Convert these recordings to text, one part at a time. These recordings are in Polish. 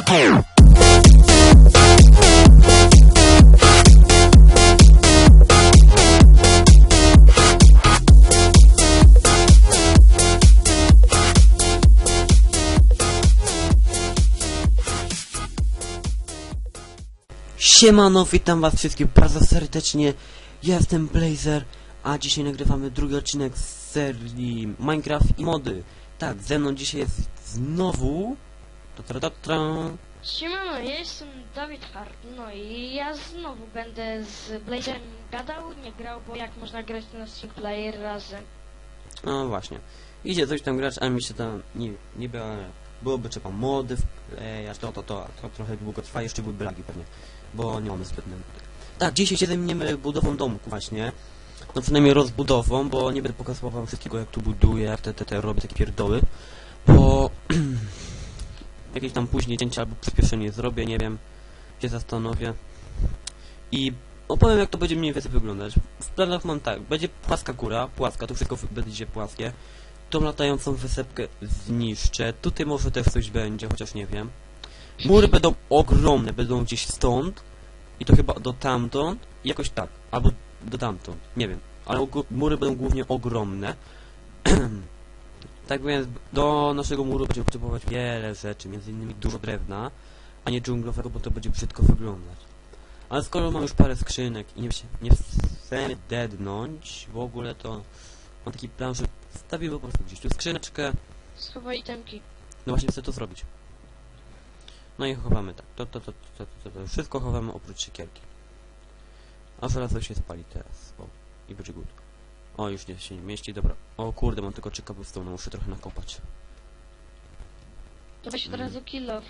Chapeau. Siemano, witam was wszystkich bardzo serdecznie. Ja jestem Blazer, a dzisiaj nagrywamy drugi odcinek z serii Minecraft i mody. Tak, ze mną dzisiaj jest znowu... Ta, ta, ta, ta. Siemano, ja jestem Dawid Hart, no i ja znowu będę z Blazerem gadał, nie grał, bo jak można grać na single player razem. No właśnie. Idzie coś tam grać, a mi się tam nie, niby ale byłoby trzeba mody wklejać, to, to, to, to trochę długo trwa, jeszcze byłyby lagi pewnie, bo nie mamy zbytnio. Tak, dzisiaj się zajmiemy budową domku właśnie. No przynajmniej rozbudową, bo nie będę pokazywał wam wszystkiego jak tu buduję, jak te, te, te robię takie pierdoły, bo jakieś tam później cięcie albo przyspieszenie zrobię, nie wiem, się zastanowię. I opowiem jak to będzie mniej więcej wyglądać. W planach mam tak, będzie płaska góra, płaska, tu wszystko będzie płaskie. Tą latającą wysepkę zniszczę, tutaj może też coś będzie, chociaż nie wiem. Mury będą ogromne, będą gdzieś stąd i to chyba do tamtąd, i jakoś tak, albo do tamtąd, nie wiem. Ale mury będą głównie ogromne. tak więc do naszego muru będziemy potrzebować wiele rzeczy, między innymi dużo drewna, a nie dżunglowego, bo to będzie brzydko wyglądać. Ale skoro mam już parę skrzynek i nie, nie chcemy dednąć w ogóle, to mam taki plan, że wstawimy po prostu gdzieś tu skrzyneczkę. Schowaj itemki. No właśnie chcę to zrobić. No i chowamy tak. To, to, to, to, to, to. Wszystko chowamy oprócz siekierki. A żelazo się spali teraz. O, i będzie good. O, już nie się nie mieści, dobra. O kurde, mam tylko czeka z no muszę trochę nakopać. To weź od Mm. razu kill off.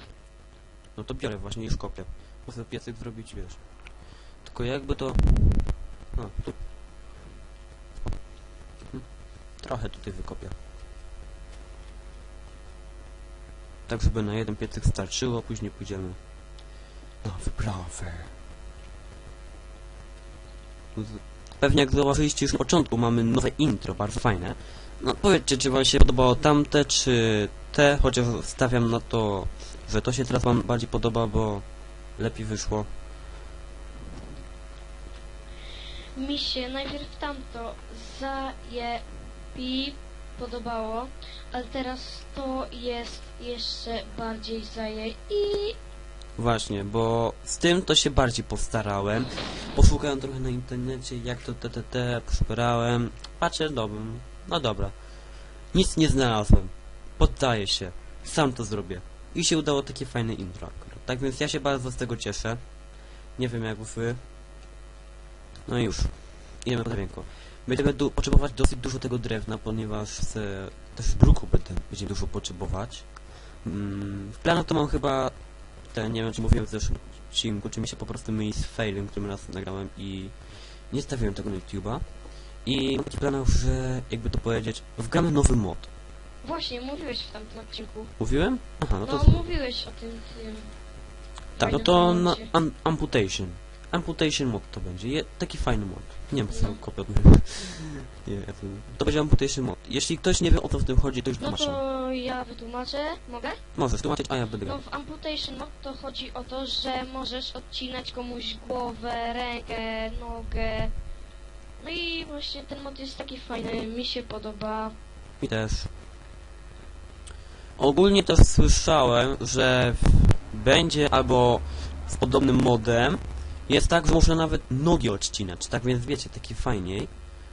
No to biorę właśnie już kopię. Muszę piecyk zrobić, wiesz. Tylko jakby to... No, tu. Trochę tutaj wykopię. Tak, żeby na jeden piecyk starczyło, później pójdziemy na wyprawę. Pewnie jak zauważyliście już na początku, mamy nowe intro, bardzo fajne. No powiedzcie, czy wam się podobało tamte, czy te, chociaż stawiam na to, że to się teraz wam bardziej podoba, bo lepiej wyszło. Mi się najpierw tamto zajebi podobało, ale teraz to jest jeszcze bardziej zaje i Właśnie, bo z tym to się bardziej postarałem. Poszukałem trochę na internecie, jak to te, poszperałem. Patrzę, dobra, no dobra. Nic nie znalazłem. Poddaję się. Sam to zrobię. I się udało takie fajne intro. Tak więc ja się bardzo z tego cieszę. Nie wiem jak wy. No i już. Idziemy po drewienko. Będziemy potrzebować dosyć dużo tego drewna, ponieważ z, też bruku będę, będziemy dużo potrzebować. Mm, w planach to mam chyba ten, nie wiem czy mówiłem w zeszłym odcinku, czy mi się po prostu myli z failem, którym raz nagrałem i nie stawiłem tego na YouTube'a. I mam taki plan, że jakby to powiedzieć, wgramy nowy mod. właśnie mówiłeś w tamtym odcinku. Mówiłem? Aha, no No, to... mówiłeś o tym, tym. tak, no to na amputation. Amputation mod to będzie. Je, taki fajny mod. Nie wiem, co kopię od Nie, to, będzie amputation mod. Jeśli ktoś nie wie o co w tym chodzi, to już No tłumaczę. to ja wytłumaczę, mogę? Możesz tłumaczyć, a ja będę No grał. w Amputation Mod to chodzi o to, że możesz odcinać komuś głowę, rękę, nogę. No i właśnie ten mod jest taki fajny, mi się podoba. Mi też. Ogólnie też słyszałem, że w- będzie albo z podobnym modem jest tak, że można nawet nogi odcinać, tak więc wiecie, taki fajniej.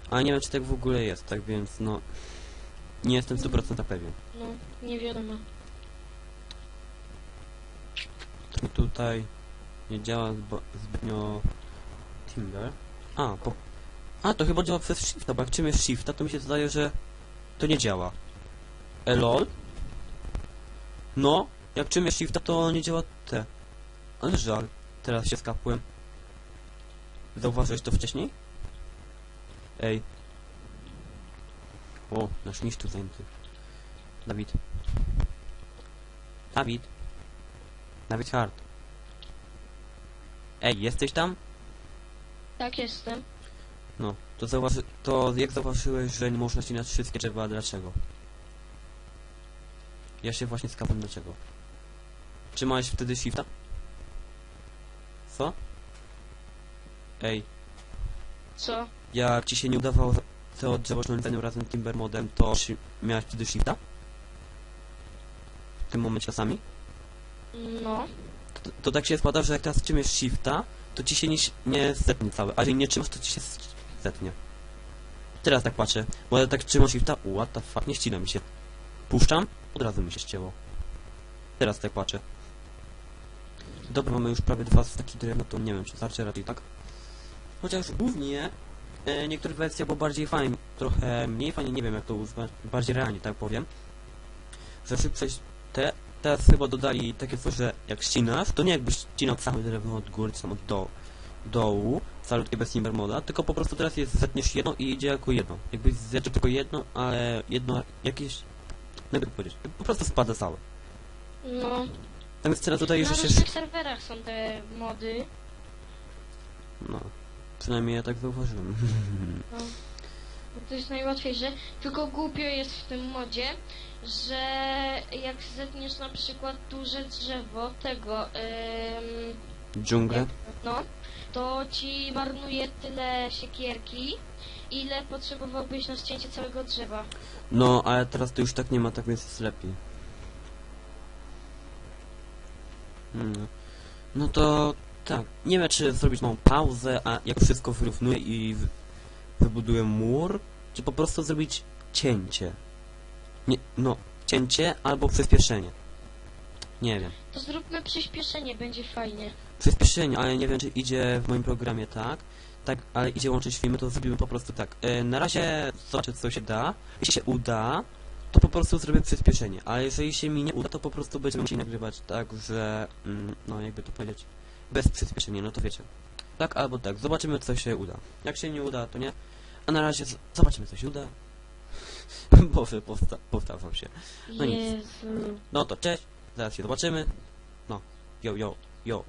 Ale nie wiem, czy tak w ogóle jest, tak więc no... Nie jestem 100% pewien. No, nie wiadomo. I tutaj nie działa zbytnio Timber. A, po... A, to chyba działa przez Shifta, bo jak czym jest Shifta, to mi się zdaje, że to nie działa. Elol? No, jak czym jest Shifta, to nie działa te. Ale żal, teraz się skapłem. Zauważyłeś to wcześniej? Ej. O, nasz niszczu zajęty. Dawid. Dawid. Dawid Hart. Ej, jesteś tam? Tak jestem. No, to zauważy... To jak zauważyłeś, że nie można ścinać wszystkie drzewa, dlaczego? Ja się właśnie skapłem dlaczego. Trzymałeś wtedy shifta? Co? Ej, Co? jak ci się nie udawało to drzewo szląceniem razem z Timber modem, to shi- miałeś wtedy shifta? W tym momencie czasami? No. To, to tak się składa, że jak teraz trzymasz shifta, to ci się nie, ś- nie zetnie całe, a jeżeli nie trzymasz, to ci się s- zetnie. Teraz tak patrzę, bo ja tak trzymam shifta, what the fuck, nie ścina mi się. Puszczam, od razu mi się ścięło. Teraz tak patrzę. Dobra, mamy już prawie dwa staki drewna, to nie wiem, czy starczy raczej tak. Chociaż głównie e, niektóre wersje było bardziej fajnie, trochę mniej fajnie, nie wiem jak to używać, bardziej realnie, tak powiem. Że szybkość te, teraz chyba dodali takie coś, że jak ścinasz, to nie jakbyś ścinał całe drewno od góry, czy tam od dołu, dołu salutkie bez Timber moda, tylko po prostu teraz jest zetniesz jedno i idzie jako jedno. Jakbyś zjadł tylko jedno, ale jedno jakieś, jakby to powiedzieć, po prostu spada całe. No. Natomiast teraz dodaje, Na że się... różnych serwerach są te mody. No, przynajmniej ja tak zauważyłem. No. To jest najłatwiejsze. Tylko głupio jest w tym modzie, że jak zetniesz na przykład duże drzewo tego, ym, Dżunglę? no, to ci marnuje tyle siekierki, ile potrzebowałbyś na ścięcie całego drzewa. No, ale teraz to już tak nie ma, tak więc jest lepiej. Hmm. No to tak, nie wiem czy zrobić małą pauzę, a jak wszystko wyrównuję i wybuduję mur, czy po prostu zrobić cięcie. Nie, no, cięcie albo przyspieszenie. Nie wiem. To zróbmy przyspieszenie, będzie fajnie. Przyspieszenie, ale nie wiem czy idzie w moim programie tak. Tak, ale idzie łączyć filmy, to zrobimy po prostu tak. E, na razie zobaczę co się da. Jeśli się uda, to po prostu zrobię przyspieszenie. Ale jeżeli się mi nie uda, to po prostu będziemy musieli nagrywać tak, że mm, no jakby to powiedzieć, bez przyspieszenia, no to wiecie. Tak albo tak, zobaczymy co się uda. Jak się nie uda, to nie. A na razie zobaczymy co się uda. Boże, powsta powtarzam się. No nic. Jezu. No to cześć, zaraz się zobaczymy. No, yo, yo, yo.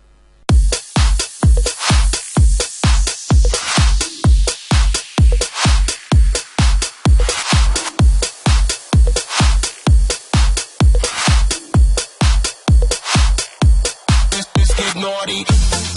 Naughty.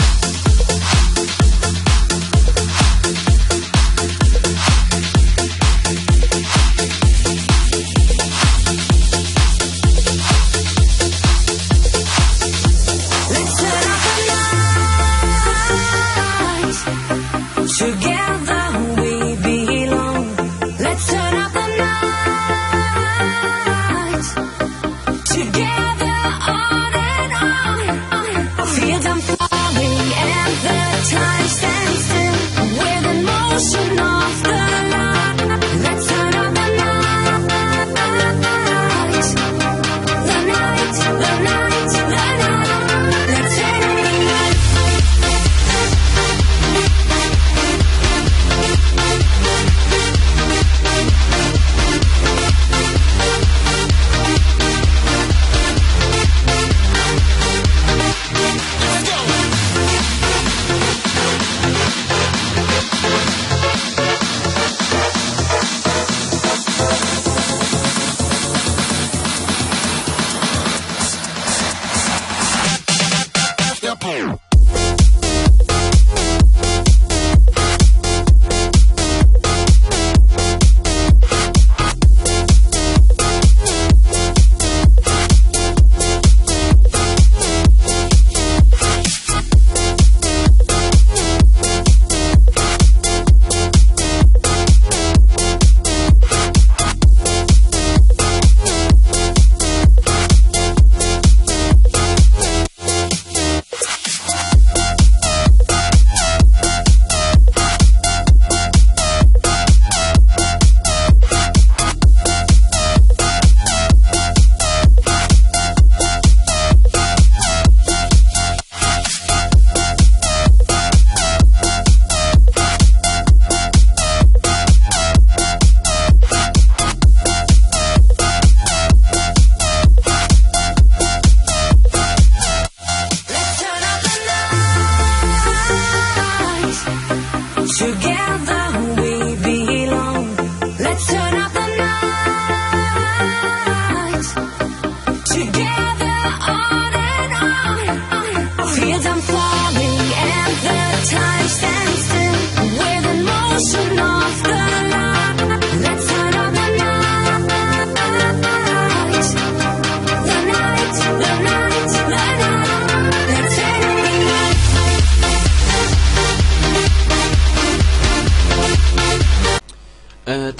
Together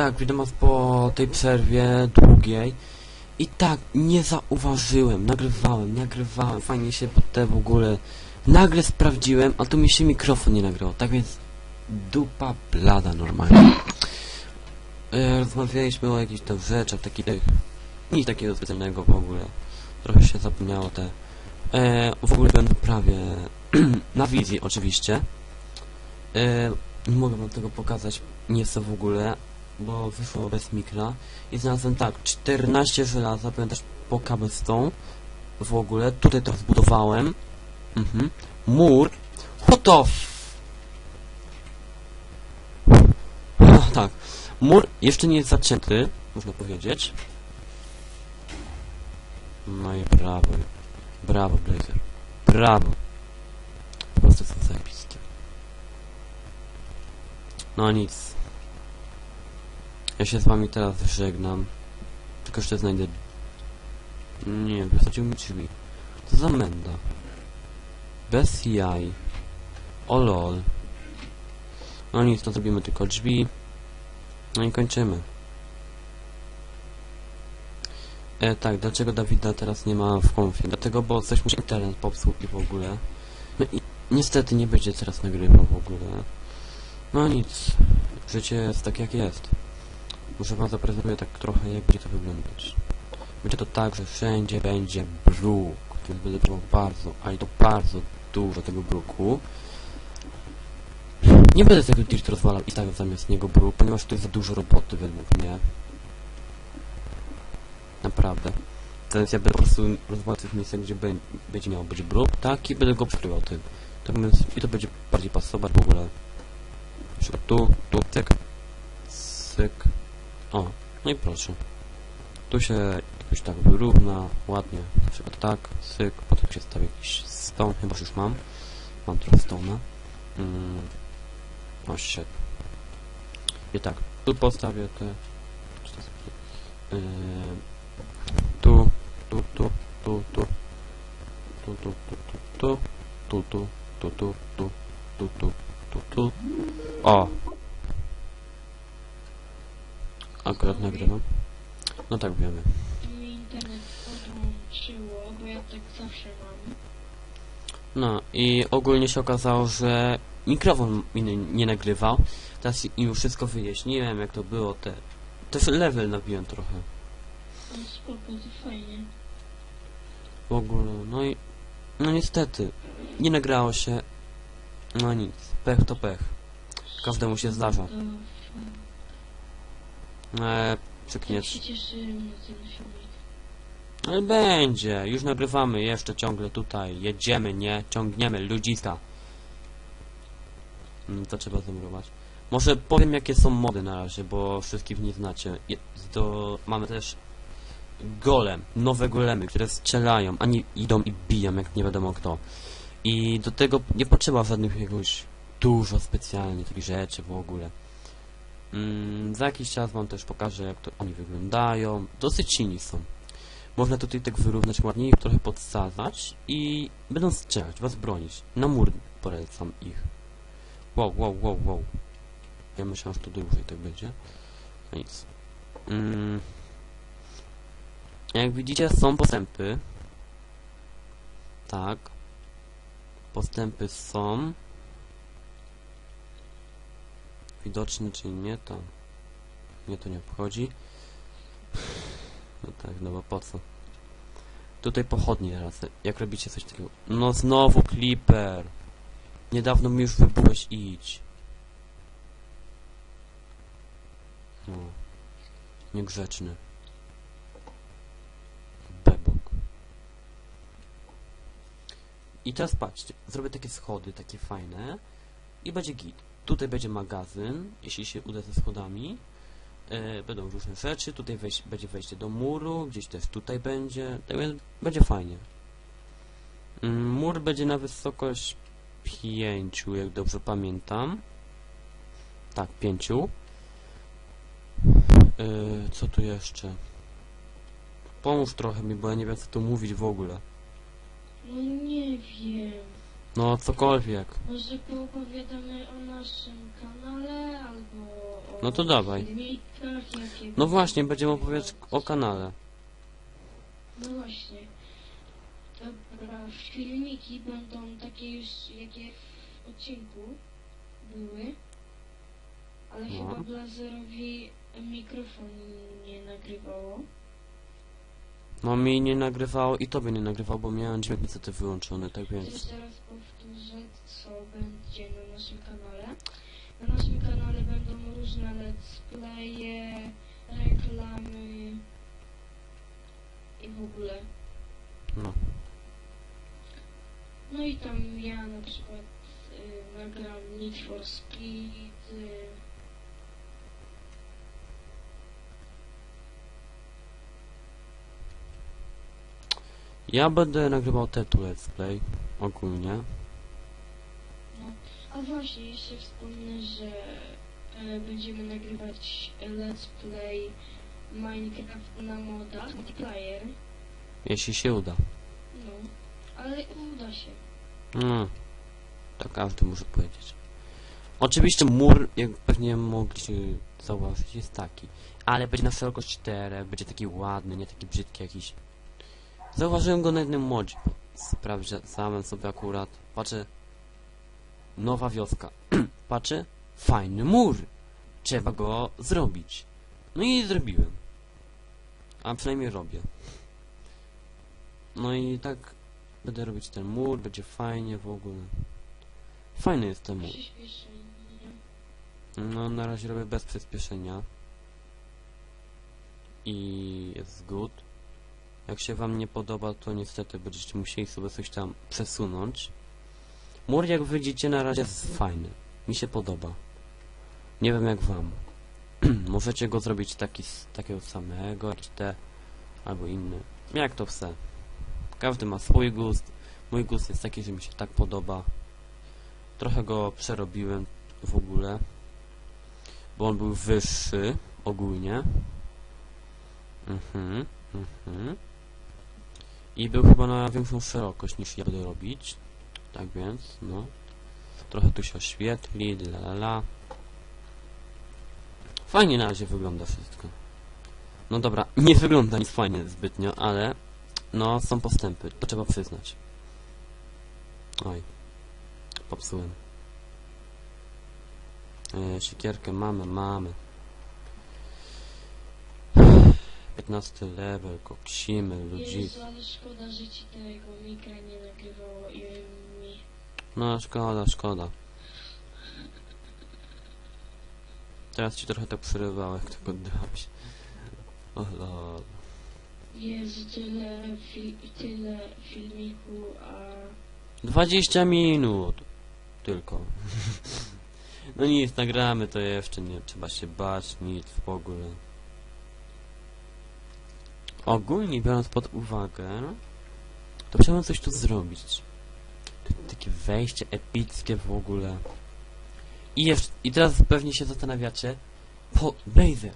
tak, was po tej przerwie długiej. I tak, nie zauważyłem, nagrywałem, nagrywałem, fajnie się te w ogóle... Nagle sprawdziłem, a tu mi się mikrofon nie nagrał, tak więc dupa blada normalnie. E, rozmawialiśmy o jakichś tam rzeczach, takich... Nic takiego specjalnego w ogóle. Trochę się zapomniało te... E, w ogóle będę prawie na wizji oczywiście. E, nie mogę wam tego pokazać, nie chcę w ogóle, bo wyszło bez mikra. I znalazłem tak, 14 żelaza, powiem też po cobblestone. W ogóle, tutaj to zbudowałem. Mhm. Mur. What. Ah, tak. Mur jeszcze nie jest zacięty, można powiedzieć. No i brawo. Brawo, Blazer. Brawo. Po prostu są zajebiskie. No nic. Ja się z wami teraz żegnam. Tylko jeszcze znajdę... Nie, wysadził mi drzwi. Co za menda. Bez jaj. O lol. No nic, to zrobimy tylko drzwi. No i kończymy. E, tak, dlaczego Dawida teraz nie ma w konfie? Dlatego, bo coś mu się internet popsuł i w ogóle. No i niestety nie będzie teraz nagrywał w ogóle. No nic. Życie jest tak jak jest. Może wam zaprezentuję tak trochę jak będzie to wyglądać. Będzie to tak, że wszędzie będzie bruk. Więc będę trzeba bardzo, ale to bardzo dużo tego bruku. Nie będę tego dirt rozwalał i stawiał zamiast niego bruk, ponieważ to jest za dużo roboty według mnie. Naprawdę. Teraz ja będę po prostu rozwalał w miejscach, gdzie bę- będzie miał być bruk, tak? I będę go przykrywał tym. Tak więc i to będzie bardziej pasować w ogóle. Na tu, tu, cyk, cyk. O, no i proszę. Tu się jakoś tak wyrówna, ładnie. Na przykład tak, syk, potem się stawi jakiś stone, chyba już mam. Mam trochę stone'a. Mm. O. I tak, tu postawię te... Yy, tu, tu, tu, tu, tu. Tu, tu, tu, tu, tu. Tu, tu, tu, tu, tu, tu, tu, tu, tu. O! Akurat nagrywam. No tak wiemy. Mi internet bo ja tak zawsze mam. No i ogólnie się okazało, że mikrofon mi nie, nie nagrywał. Teraz im wszystko wyjaśniłem, jak to było. Te, też level nabiłem trochę. No spoko, to fajnie. W ogóle, no i... No niestety, nie nagrało się. No nic, pech to pech. Każdemu się zdarza. To Eee. Ale będzie, już nagrywamy jeszcze ciągle tutaj. Jedziemy, nie? Ciągniemy, ludziska. Mm, to trzeba zamurować. Może powiem jakie są mody na razie, bo wszystkich nie znacie. To mamy też golem, nowe golemy, które strzelają, a nie idą i biją jak nie wiadomo kto. I do tego nie potrzeba żadnych jakoś dużo specjalnie takich rzeczy w ogóle. Mm, za jakiś czas wam też pokażę jak to oni wyglądają. Dosyć silni są. Można tutaj tak wyrównać ładnie, ich trochę podsadzać i będą strzelać, was bronić. Na mur polecam ich. Wow, wow, wow, wow. Ja myślałem, że to dłużej tak będzie. No nic. Mm. Jak widzicie, są postępy. Tak. Postępy są. Widoczne czy nie, to... Mnie to nie obchodzi. No tak, no bo po co? Tutaj pochodnie teraz. Jak robicie coś takiego? No znowu Clipper! Niedawno mi już wybułeś, idź. No. Niegrzeczny. Bebok. I teraz patrzcie, zrobię takie schody, takie fajne i będzie git. Tutaj będzie magazyn, jeśli się uda ze schodami. E, będą różne rzeczy, tutaj będzie wejście do muru, gdzieś też tutaj będzie, tak więc będzie fajnie. Mm, Mur będzie na wysokość 5, jak dobrze pamiętam. Tak, 5. E, co tu jeszcze? Pomóż trochę mi, bo ja nie wiem co tu mówić w ogóle. No nie wiem. No, cokolwiek. Może poopowiadamy o naszym kanale, albo o No to dawaj. filmikach, jakie... No właśnie, będziemy opowiadać o kanale. No właśnie. Dobra, filmiki będą takie już, jakie w odcinku były. Ale No. chyba Blazerowi mikrofon nie nagrywało. No mi nie nagrywało i tobie nie nagrywało, bo miałem dźwięk niestety wyłączony, tak więc... Jeszcze raz powtórzę, co będzie na naszym kanale. Na naszym kanale będą różne let's playe, reklamy i w ogóle. No. No i tam ja na przykład y, nagram Need for Speed. Y, Ja będę nagrywał Tetu Let's Play, ogólnie. a właśnie, jeszcze wspomnę, że y, będziemy nagrywać let's play Minecraft na modach, multiplayer. Jeśli się uda. No, ale uda się. No, to każdy może powiedzieć. Oczywiście mur, jak pewnie mogliście zauważyć, jest taki. Ale będzie na szerokość 4, będzie taki ładny, nie taki brzydki jakiś. Zauważyłem go na jednym modzie. Sprawdzałem sobie akurat. Patrzę. Nowa wioska. Patrzę. Fajny mur. Trzeba go zrobić. No i zrobiłem. A przynajmniej robię. No i tak Będę robić ten mur, będzie fajnie w ogóle. Fajny jest ten mur. No, na razie robię bez przyspieszenia. I jest good. Jak się wam nie podoba, to niestety będziecie musieli sobie coś tam przesunąć. Mur, jak widzicie, na razie jest fajny. Mi się podoba. Nie wiem jak wam. Możecie go zrobić taki, takiego samego, jakiś te, albo inny. Jak to chce. Każdy ma swój gust. Mój gust jest taki, że mi się tak podoba. Trochę go przerobiłem w ogóle bo on był wyższy ogólnie. Mhm, mhm. I był chyba na większą szerokość niż ja będę robić. Tak więc, no. Trochę tu się oświetli, la la la. Fajnie na razie wygląda wszystko. No dobra, nie wygląda nic fajnie zbytnio, ale no są postępy, to trzeba przyznać. Oj, popsułem. E, siekierkę mamy, mamy. 15 level, koksimy, ludzi. Jezu, ale szkoda, że ci tego mikra nie nagrywało i mi... No szkoda, szkoda. Teraz ci trochę tak przerywało, jak tylko oddałeś. O lol. Jezu, tyle, fi tyle filmiku, a... 20 minut! Tylko. no nic, nagramy to jeszcze, nie trzeba się bać, nic w ogóle. Ogólnie biorąc pod uwagę, to chciałem coś tu zrobić. Takie wejście epickie w ogóle. I jeszcze, i teraz pewnie się zastanawiacie, po, Blazer,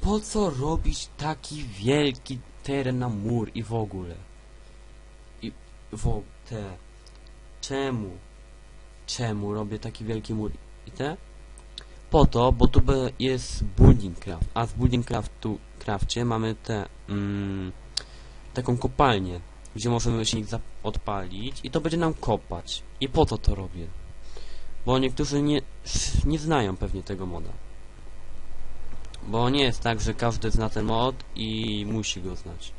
po co robić taki wielki teren na mur i w ogóle? I w te, czemu? Czemu robię taki wielki mur i te? Po to, bo tu jest building craft, a w building craftu, crafcie mamy te, mm, taką kopalnię, gdzie możemy silnik odpalić i to będzie nam kopać. I po co to robię? Bo niektórzy nie, nie znają pewnie tego moda. Bo nie jest tak, że każdy zna ten mod i musi go znać.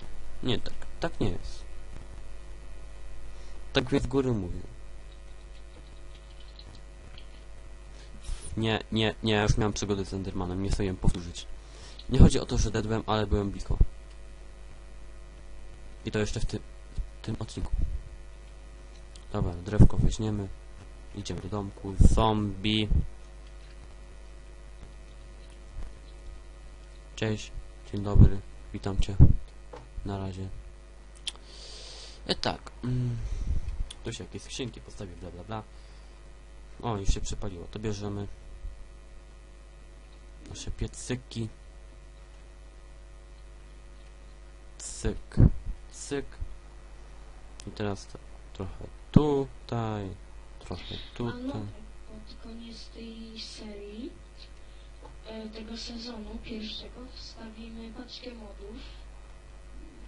Nie tak, tak nie jest. Tak więc z góry mówię. Nie, nie, nie, ja już miałem przygody z Endermanem, nie sobie powtórzyć. Nie chodzi o to, że dedłem, ale byłem blisko. I to jeszcze w, ty, w tym odcinku. Dobra, drewko weźmiemy. Idziemy do domku. Zombie. Cześć, dzień dobry, witam cię. Na razie. E tak. Mm, tu się jakieś skrzynki postawię, bla bla bla. O, już się przepaliło. To bierzemy. Nasze piecyki. Cyk. Cyk. I teraz to, trochę tutaj. trochę A tutaj. no, pod koniec tej serii, e, tego sezonu pierwszego, wstawimy paczkę modów.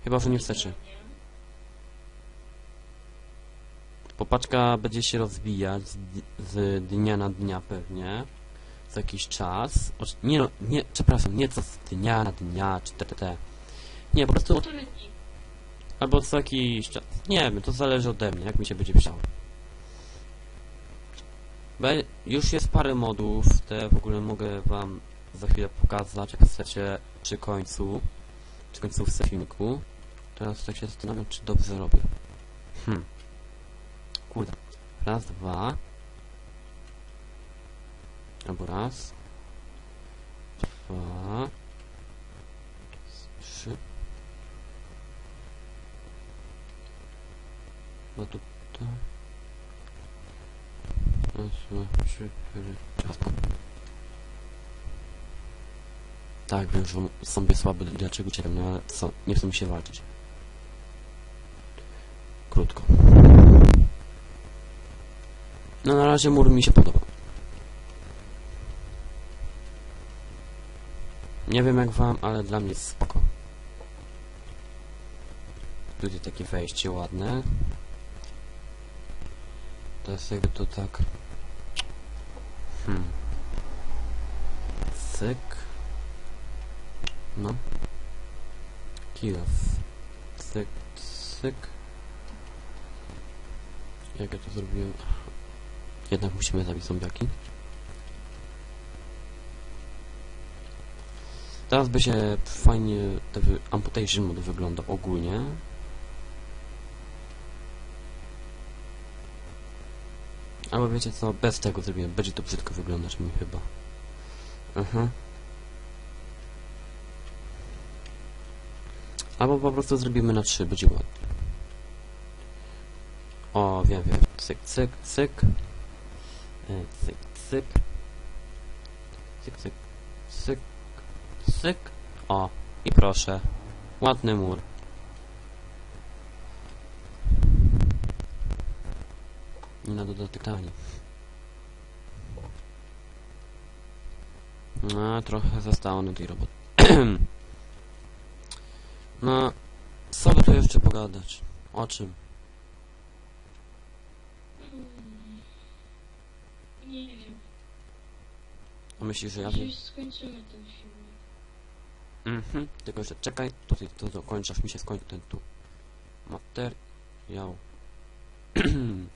Chyba, że nie wsteczy. Popaczka będzie się rozwijać z, z dnia na dnia pewnie. Co jakiś czas. Oczy- Nie no, nie, przepraszam, nie co z dnia na dnia, czy TTT. Nie, po prostu? Albo co jakiś czas. Nie wiem, to zależy ode mnie, jak mi się będzie chciało. Be już jest parę modów, te w ogóle mogę wam za chwilę pokazać, jak chcecie przy końcu, przy końcówce filmiku. Teraz tak się zastanawiam, czy dobrze robię. Hmm. Kurde. Raz, dwa. Albo raz. Dwa. Trzy. No to to. Raz, dwa, trzy, cztery. Tak, wiem, że sobie słaby, dlaczego cię no ale co, nie chcę mi się walczyć. Krótko. No na razie mur mi się podoba. Nie wiem jak wam, ale dla mnie jest spoko. Tutaj takie wejście ładne. Teraz jakby to tak... Hmm. Cyk. No. Kilof. Cyk, cyk. Jak ja to zrobiłem? Jednak musimy zabić zombiaki. Teraz by się fajnie ten amputation mode wygląda ogólnie. Albo wiecie co, bez tego zrobiłem, będzie to brzydko wyglądać mi chyba. Mhm. Albo po prostu zrobimy na 3, będzie ładnie. O, wiem, wiem. Cyk, cyk, cyk. E, Cyk, cyk. Cyk, cyk, cyk, cyk. O, i proszę. Ładny mur. Nie na dodatek tani. No, trochę zostało na tej roboty. no, co by tu jeszcze pogadać? O czym? Nie wiem. A myślisz, że ja wiem? Dziś skończymy ten film. Mhm, tylko że czekaj, tutaj to dokończasz, mi się skończy ten tu. Materiał.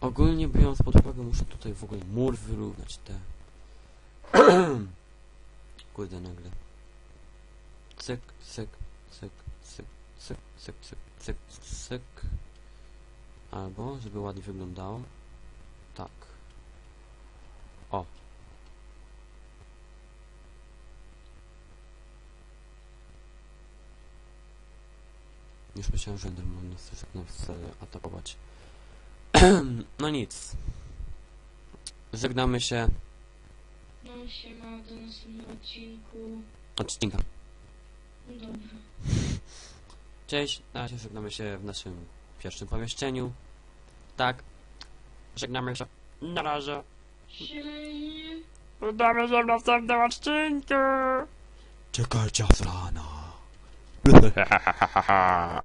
Ogólnie biorąc pod uwagę, muszę tutaj w ogóle mur wyrównać te. Kurde nagle. Cyk, cyk, cyk, cyk, cyk, cyk, cyk, cyk, cyk. Albo, żeby ładnie wyglądało. Tak. O, Już myślałem, że Enderman nas atakować. no nic. Żegnamy się. No się ma do następnego odcinku. Odcinka. No dobra. Cześć. Na razie żegnamy się w naszym pierwszym pomieszczeniu. Tak. Żegnamy się. Na razie. Siemej. Udamy się w następnym odcinku. Czekajcie z rana.